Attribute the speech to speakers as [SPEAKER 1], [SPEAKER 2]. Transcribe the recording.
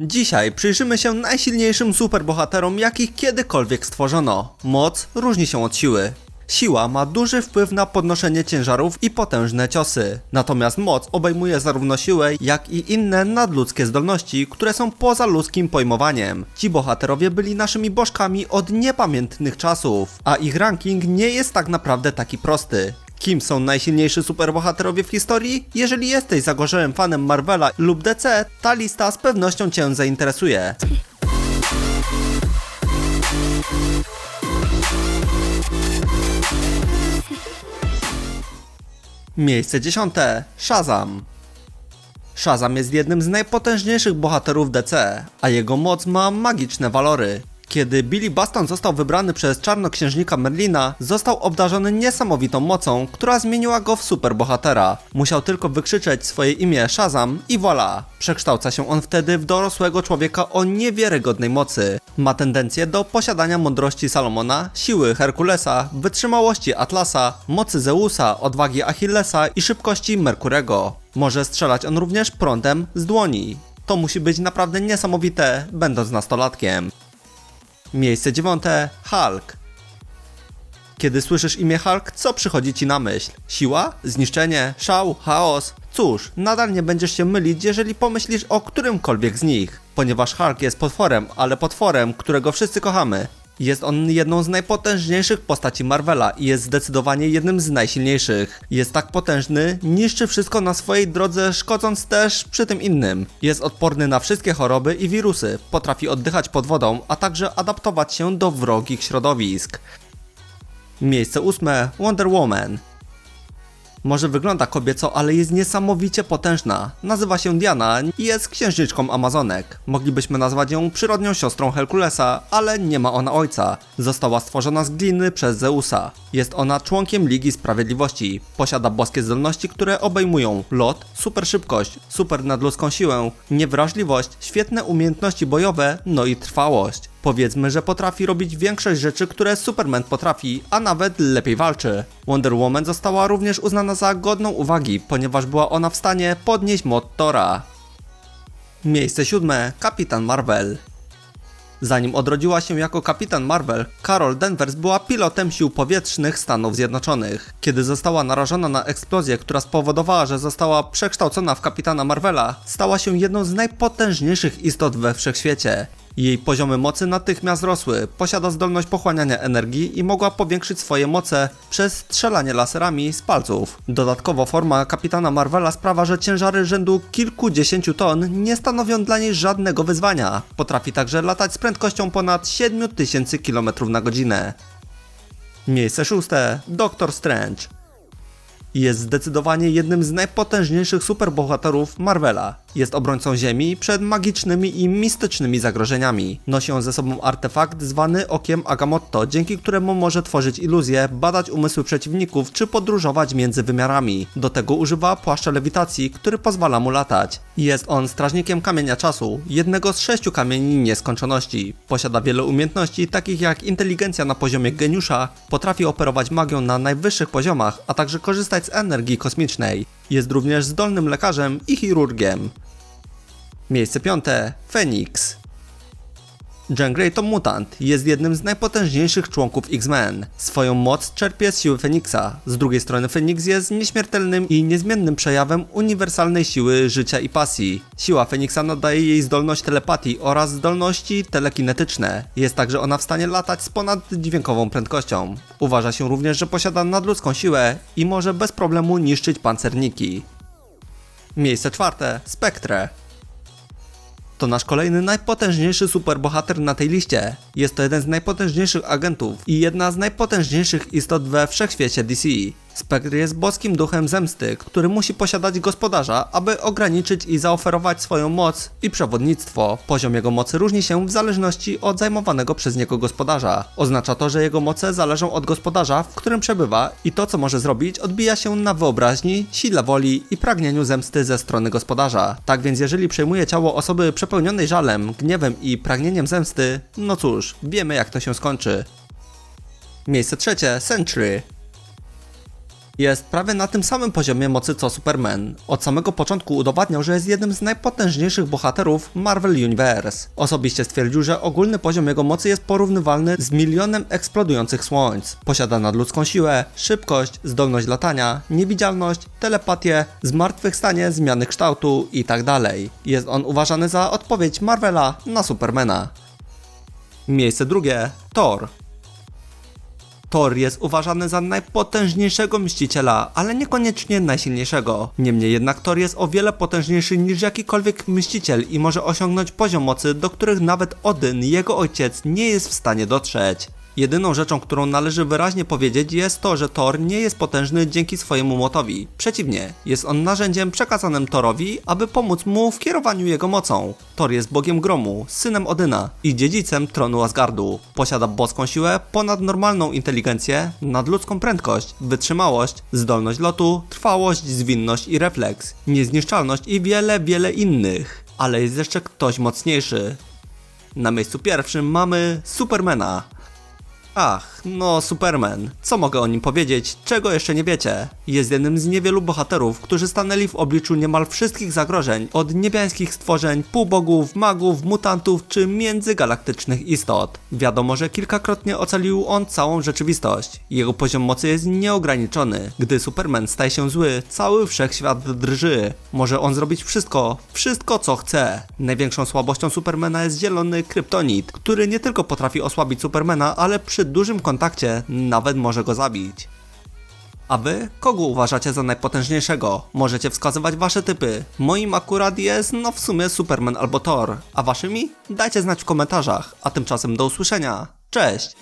[SPEAKER 1] Dzisiaj przyjrzymy się najsilniejszym superbohaterom, jakich kiedykolwiek stworzono. Moc różni się od siły. Siła ma duży wpływ na podnoszenie ciężarów i potężne ciosy. Natomiast moc obejmuje zarówno siłę, jak i inne nadludzkie zdolności, które są poza ludzkim pojmowaniem. Ci bohaterowie byli naszymi bożkami od niepamiętnych czasów, a ich ranking nie jest tak naprawdę taki prosty. Kim są najsilniejsi superbohaterowie w historii? Jeżeli jesteś zagorzałym fanem Marvela lub DC, ta lista z pewnością Cię zainteresuje. Miejsce dziesiąte. Shazam. Shazam jest jednym z najpotężniejszych bohaterów DC, a jego moc ma magiczne walory. Kiedy Billy Baston został wybrany przez czarnoksiężnika Merlina, został obdarzony niesamowitą mocą, która zmieniła go w superbohatera. Musiał tylko wykrzyczeć swoje imię Shazam i voilà! Przekształca się on wtedy w dorosłego człowieka o niewiarygodnej mocy. Ma tendencję do posiadania mądrości Salomona, siły Herkulesa, wytrzymałości Atlasa, mocy Zeusa, odwagi Achillesa i szybkości Merkurego. Może strzelać on również prądem z dłoni. To musi być naprawdę niesamowite, będąc nastolatkiem. Miejsce dziewiąte Hulk. Kiedy słyszysz imię Hulk, co przychodzi ci na myśl? Siła? Zniszczenie? Szał? Chaos? Cóż, nadal nie będziesz się mylić, jeżeli pomyślisz o którymkolwiek z nich, ponieważ Hulk jest potworem, ale potworem, którego wszyscy kochamy. Jest on jedną z najpotężniejszych postaci Marvela i jest zdecydowanie jednym z najsilniejszych. Jest tak potężny, niszczy wszystko na swojej drodze, szkodząc też przy tym innym. Jest odporny na wszystkie choroby i wirusy, potrafi oddychać pod wodą, a także adaptować się do wrogich środowisk. Miejsce ósme Wonder Woman. Może wygląda kobieco, ale jest niesamowicie potężna. Nazywa się Diana i jest księżniczką Amazonek. Moglibyśmy nazwać ją przyrodnią siostrą Herkulesa, ale nie ma ona ojca. Została stworzona z gliny przez Zeusa. Jest ona członkiem Ligi Sprawiedliwości. Posiada boskie zdolności, które obejmują lot, super szybkość, super nadludzką siłę, niewrażliwość, świetne umiejętności bojowe, no i trwałość. Powiedzmy, że potrafi robić większość rzeczy, które Superman potrafi, a nawet lepiej walczy. Wonder Woman została również uznana za godną uwagi, ponieważ była ona w stanie podnieść mod Tora. Miejsce siódme. Kapitan Marvel. Zanim odrodziła się jako kapitan Marvel, Carol Danvers była pilotem sił powietrznych Stanów Zjednoczonych. Kiedy została narażona na eksplozję, która spowodowała, że została przekształcona w kapitana Marvela, stała się jedną z najpotężniejszych istot we wszechświecie. Jej poziomy mocy natychmiast rosły, posiada zdolność pochłaniania energii i mogła powiększyć swoje moce przez strzelanie laserami z palców. Dodatkowo forma kapitana Marvela sprawia, że ciężary rzędu kilkudziesięciu ton nie stanowią dla niej żadnego wyzwania. Potrafi także latać z prędkością ponad 7000 km na godzinę. Miejsce szóste. Doktor Strange. Jest zdecydowanie jednym z najpotężniejszych superbohaterów Marvela. Jest obrońcą Ziemi przed magicznymi i mistycznymi zagrożeniami. Nosi on ze sobą artefakt zwany Okiem Agamotto, dzięki któremu może tworzyć iluzje, badać umysły przeciwników czy podróżować między wymiarami. Do tego używa płaszcza lewitacji, który pozwala mu latać. Jest on strażnikiem kamienia czasu, jednego z sześciu kamieni nieskończoności. Posiada wiele umiejętności, takich jak inteligencja na poziomie geniusza, potrafi operować magią na najwyższych poziomach, a także korzystać z energii kosmicznej. Jest również zdolnym lekarzem i chirurgiem. Miejsce piąte. Phoenix. Jean Grey to mutant, jest jednym z najpotężniejszych członków X-Men. Swoją moc czerpie z siły Feniksa. Z drugiej strony Feniks jest nieśmiertelnym i niezmiennym przejawem uniwersalnej siły życia i pasji. Siła Feniksa nadaje jej zdolność telepatii oraz zdolności telekinetyczne. Jest także ona w stanie latać z ponaddźwiękową prędkością. Uważa się również, że posiada nadludzką siłę i może bez problemu niszczyć pancerniki. Miejsce czwarte. Spectre. To nasz kolejny najpotężniejszy superbohater na tej liście. Jest to jeden z najpotężniejszych agentów i jedna z najpotężniejszych istot we wszechświecie DC. Spectre jest boskim duchem zemsty, który musi posiadać gospodarza, aby ograniczyć i zaoferować swoją moc i przewodnictwo. Poziom jego mocy różni się w zależności od zajmowanego przez niego gospodarza. Oznacza to, że jego moce zależą od gospodarza, w którym przebywa i to, co może zrobić, odbija się na wyobraźni, sile woli i pragnieniu zemsty ze strony gospodarza. Tak więc, jeżeli przejmuje ciało osoby przepełnionej żalem, gniewem i pragnieniem zemsty, no cóż, wiemy jak to się skończy. Miejsce trzecie, Sentry. Jest prawie na tym samym poziomie mocy co Superman. Od samego początku udowadniał, że jest jednym z najpotężniejszych bohaterów Marvel Universe. Osobiście stwierdził, że ogólny poziom jego mocy jest porównywalny z milionem eksplodujących słońc. Posiada nadludzką siłę, szybkość, zdolność latania, niewidzialność, telepatię, zmartwychwstanie, zmiany kształtu itd. Jest on uważany za odpowiedź Marvela na Supermana. Miejsce drugie Thor. Thor jest uważany za najpotężniejszego mściciela, ale niekoniecznie najsilniejszego. Niemniej jednak Thor jest o wiele potężniejszy niż jakikolwiek mściciel i może osiągnąć poziom mocy, do których nawet Odyn, jego ojciec, nie jest w stanie dotrzeć. Jedyną rzeczą, którą należy wyraźnie powiedzieć jest to, że Thor nie jest potężny dzięki swojemu motowi. Przeciwnie, jest on narzędziem przekazanym Thorowi, aby pomóc mu w kierowaniu jego mocą. Thor jest bogiem gromu, synem Odyna i dziedzicem tronu Asgardu. Posiada boską siłę, ponadnormalną inteligencję, nadludzką prędkość, wytrzymałość, zdolność lotu, trwałość, zwinność i refleks, niezniszczalność i wiele, wiele innych. Ale jest jeszcze ktoś mocniejszy. Na miejscu pierwszym mamy Supermana. Ach, no Superman. Co mogę o nim powiedzieć, czego jeszcze nie wiecie? Jest jednym z niewielu bohaterów, którzy stanęli w obliczu niemal wszystkich zagrożeń, od niebiańskich stworzeń, półbogów, magów, mutantów czy międzygalaktycznych istot. Wiadomo, że kilkakrotnie ocalił on całą rzeczywistość. Jego poziom mocy jest nieograniczony. Gdy Superman staje się zły, cały wszechświat drży. Może on zrobić wszystko, wszystko co chce. Największą słabością Supermana jest zielony kryptonit, który nie tylko potrafi osłabić Supermana, ale przy dużym kontakcie nawet może go zabić. A wy? Kogo uważacie za najpotężniejszego? Możecie wskazywać wasze typy. Moim akurat jest, no w sumie Superman albo Thor. A waszymi? Dajcie znać w komentarzach. A tymczasem do usłyszenia. Cześć!